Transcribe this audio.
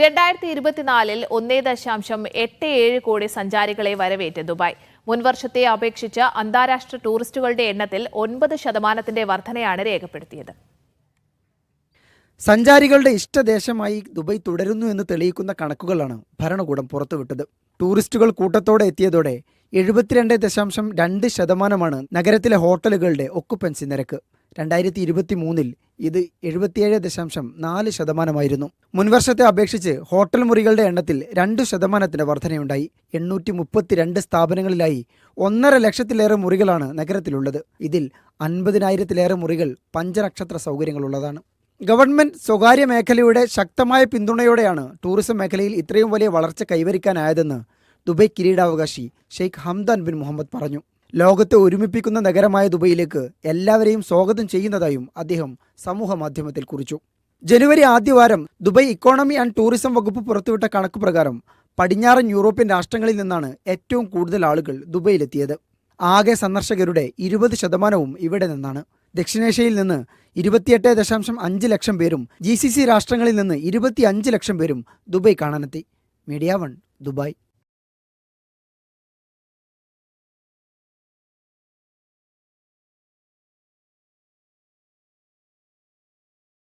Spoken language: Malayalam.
രണ്ടായിരത്തി ഇരുപത്തിനാലിൽ ഒന്നേ ദശാംശം എട്ട് ഏഴ് കോടി സഞ്ചാരികളെ വരവേറ്റ് ദുബായ്. മുൻവർഷത്തെ അപേക്ഷിച്ച് അന്താരാഷ്ട്ര ടൂറിസ്റ്റുകളുടെ എണ്ണത്തിൽ ഒൻപത് ശതമാനത്തിന്റെ വർധനയാണ് രേഖപ്പെടുത്തിയത്. സഞ്ചാരികളുടെ ഇഷ്ടദേശമായി ദുബായ് തുടരുന്നു എന്ന് തെളിയിക്കുന്ന കണക്കുകളാണ് ഭരണകൂടം പുറത്തുവിട്ടത്. ടൂറിസ്റ്റുകൾ കൂട്ടത്തോടെ എത്തിയതോടെ എഴുപത്തിരണ്ട് ദശാംശം രണ്ട് ശതമാനമാണ് നഗരത്തിലെ ഹോട്ടലുകളുടെ ഒക്കുപ്പൻസി നിരക്ക്. രണ്ടായിരത്തി ഇരുപത്തി മൂന്നിൽ ഇത് എഴുപത്തിയേഴ് ദശാംശം നാല് ശതമാനമായിരുന്നു. മുൻവർഷത്തെ അപേക്ഷിച്ച് ഹോട്ടൽ മുറികളുടെ എണ്ണത്തിൽ രണ്ട് ശതമാനത്തിന്റെ വർധനയുണ്ടായി. എണ്ണൂറ്റി മുപ്പത്തിരണ്ട് സ്ഥാപനങ്ങളിലായി ഒന്നര ലക്ഷത്തിലേറെ മുറികളാണ് നഗരത്തിലുള്ളത്. ഇതിൽ അൻപതിനായിരത്തിലേറെ മുറികൾ പഞ്ചനക്ഷത്ര സൗകര്യങ്ങളുള്ളതാണ്. ഗവൺമെന്റ് സ്വകാര്യ മേഖലയുടെ ശക്തമായ പിന്തുണയോടെയാണ് ടൂറിസം മേഖലയിൽ ഇത്രയും വലിയ വളർച്ച കൈവരിക്കാനായതെന്ന് ദുബൈ കിരീടാവകാശി ഷെയ്ഖ് ഹംദാൻ ബിൻ മുഹമ്മദ് പറഞ്ഞു. ലോകത്തെ ഒരുമിപ്പിക്കുന്ന നഗരമായ ദുബൈയിലേക്ക് എല്ലാവരെയും സ്വാഗതം ചെയ്യുന്നതായും അദ്ദേഹം സമൂഹ മാധ്യമത്തിൽ കുറിച്ചു. ജനുവരി ആദ്യവാരം ദുബൈ ഇക്കോണമി ആൻഡ് ടൂറിസം വകുപ്പ് പുറത്തുവിട്ട കണക്ക് പ്രകാരം പടിഞ്ഞാറൻ യൂറോപ്യൻ രാഷ്ട്രങ്ങളിൽ നിന്നാണ് ഏറ്റവും കൂടുതൽ ആളുകൾ ദുബൈയിലെത്തിയത്. ആകെ സന്ദർശകരുടെ ഇരുപത് ശതമാനവും ഇവിടെ നിന്നാണ്. ദക്ഷിണേഷ്യയിൽ നിന്ന് ഇരുപത്തിയെട്ട് ദശാംശം അഞ്ച് ലക്ഷം പേരും ജി സി സി രാഷ്ട്രങ്ങളിൽ നിന്ന് ഇരുപത്തി അഞ്ച് ലക്ഷം പേരും ദുബൈ കാണാനെത്തി. Media one Dubai.